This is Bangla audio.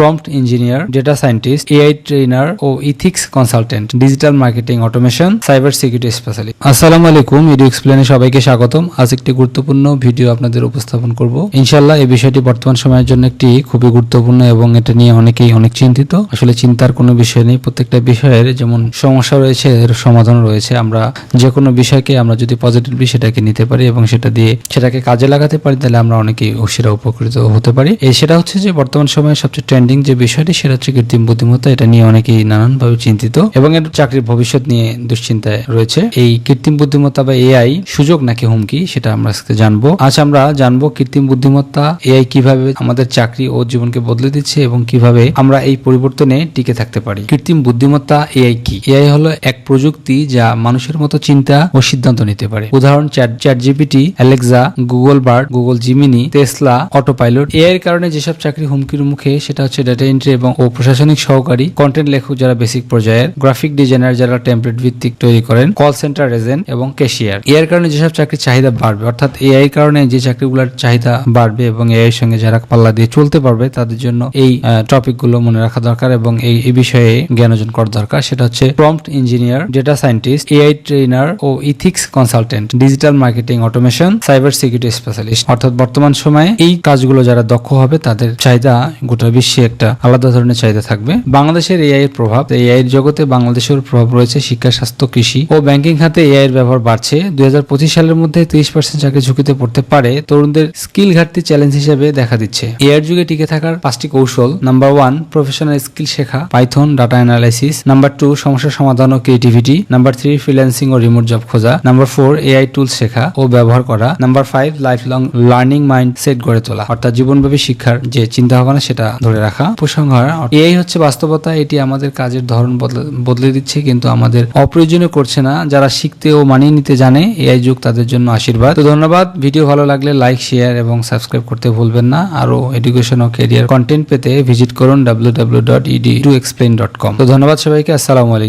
Prompt engineer data scientist AI trainer ও ethics consultant digital marketing automation cyber security specialist আসসালামু আলাইকুম ভিডিও এক্সপ্লেনে সবাইকে স্বাগতম। আজ একটি গুরুত্বপূর্ণ ভিডিও আপনাদের উপস্থাপন করব। ইনশাআল্লাহ, এই বিষয়টি বর্তমান সময়ের জন্য একটি খুবই গুরুত্বপূর্ণ এবং এটা নিয়ে অনেকেই অনেক চিন্তিত। আসলে চিন্তার কোনো বিষয় নেই। প্রত্যেকটা বিষয়ের যেমন সমস্যা রয়েছে, এর সমাধান রয়েছে। আমরা যে কোনো বিষয়কে আমরা যদি পজিটিভলি সেটাকে নিতে পারি এবং সেটা দিয়ে সেটাকে কাজে লাগাতে পারি, তাহলে আমরা অনেকেই সেটা উপকৃত হতে পারি। এই সেটা হচ্ছে যে বর্তমান সময়ে সবচেয়ে ট্রেন্ডিং যে বিষয়টি, সেটা হচ্ছে কৃত্রিম বুদ্ধিমত্তা, এটা নিয়ে অনেকেই নানানভাবে চিন্তিত এবং এর চাকরির ভবিষ্যৎ নিয়ে দুশ্চিন্তায় রয়েছে। এই কৃত্রিম বুদ্ধিমত্তা বা এআই সুযোগ নাকি হুমকি, সেটা আমরা আজকে জানব। আজ আমরা জানব কৃত্রিম বুদ্ধিমত্তা এআই কীভাবে আমাদের চাকরি ও জীবনকে বদলে দিচ্ছে এবং কীভাবে আমরা এই পরিবর্তনে টিকে থাকতে পারি। কৃত্রিম বুদ্ধিমত্তা এআই কি? এআই হলো এক প্রযুক্তি যা মানুষের মতো চিন্তা ও সিদ্ধান্ত নিতে পারে। উদাহরণ, chat GPT Alexa, Google Bard Google Gemini, Tesla autopilot AI এর কারণে যেসব চাকরি হুমকির মুখে, সেটা হচ্ছে ডেটা এন্ট্রি এবং ও প্রশাসনিক সহকারী কন্টেন্ট লেখক যারা বেসিক পর্যায়ের গ্রাফিক ডিজাইনার যারা টেমপ্লেট ভিত্তিক তৈরি করেন কল সেন্টার এজেন্ট এবং ক্যাশিয়ার এর কারণে যেসব চাকরির চাহিদা বাড়বে, অর্থাৎ এআই কারণে যে চাকরিগুলোর চাহিদা বাড়বে এবং এআই এর সঙ্গে যারা পাল্লা দিয়ে চলতে পারবে, তাদের জন্য এই টপিকগুলো মনে রাখা দরকার এবং এই এই বিষয়ে জ্ঞান অর্জন করা দরকার। সেটা হচ্ছে prompt engineer data scientist AI trainer ও ethics consultant digital marketing automation cyber security specialist অর্থাৎ বর্তমান সময়ে এই কাজগুলো যারা দক্ষ হবে, তাদের চাহিদা গোটা বিশ্বে একটা আলাদা ধরনের চাহিদা থাকবে। বাংলাদেশের এআই এর প্রভাব এআই এর জগতে বাংলাদেশের প্রভাব রয়েছে শিক্ষা, স্বাস্থ্য, কৃষি ও ব্যাংকিং খাতে এআই এর ব্যবহার বাড়ছে। দুই সালের মধ্যে তিরিশ পার্সেন্ট চাকরি ঝুঁকিতে পড়তে পারে তরুণদের স্কিল ঘাটতি চ্যালেঞ্জ হিসেবে দেখা দিচ্ছে। এআই যুগে টিকে থাকার পাঁচটি কৌশল নাম্বার ওয়ান প্রফেশনাল স্কিল শেখা Python data analysis number two সমস্যা সমাধান ও ক্রিয়েটিভিটি নাম্বার থ্রি ফ্রিল্যান্সিং ও রিমোট জব খোঁজা নাম্বার ফোর এআই টুল শেখা ও ব্যবহার করা number five lifelong learning mindset গড়ে তোলা। অর্থাৎ জীবনব্যাপী শিক্ষার যে চিন্তা ভাবনা সেটা ধরে রাখা। উপসংহার এআই হচ্ছে বাস্তবতা এটি আমাদের কাজের ধরন বদলে- দিচ্ছে কিন্তু আমাদের অপ্রয়োজনীয় করছে না। যারা শিখতে ও মানিয়ে নিতে জানে এআই যুগ তাদের জন্য আশীর্বাদ। তো ধন্যবাদ। ভিডিও ভালো লাগলে লাইক শেয়ার এবং সাবস্ক্রাইব করতে ভুলবেন না। আরও এডুকেশন ও কেরিয়ার কন্টেন্ট পেতে ভিজিট করুন W W dot ED to explain dot com তো ধন্যবাদ সবাইকে। আসসালামু আলাইকুম।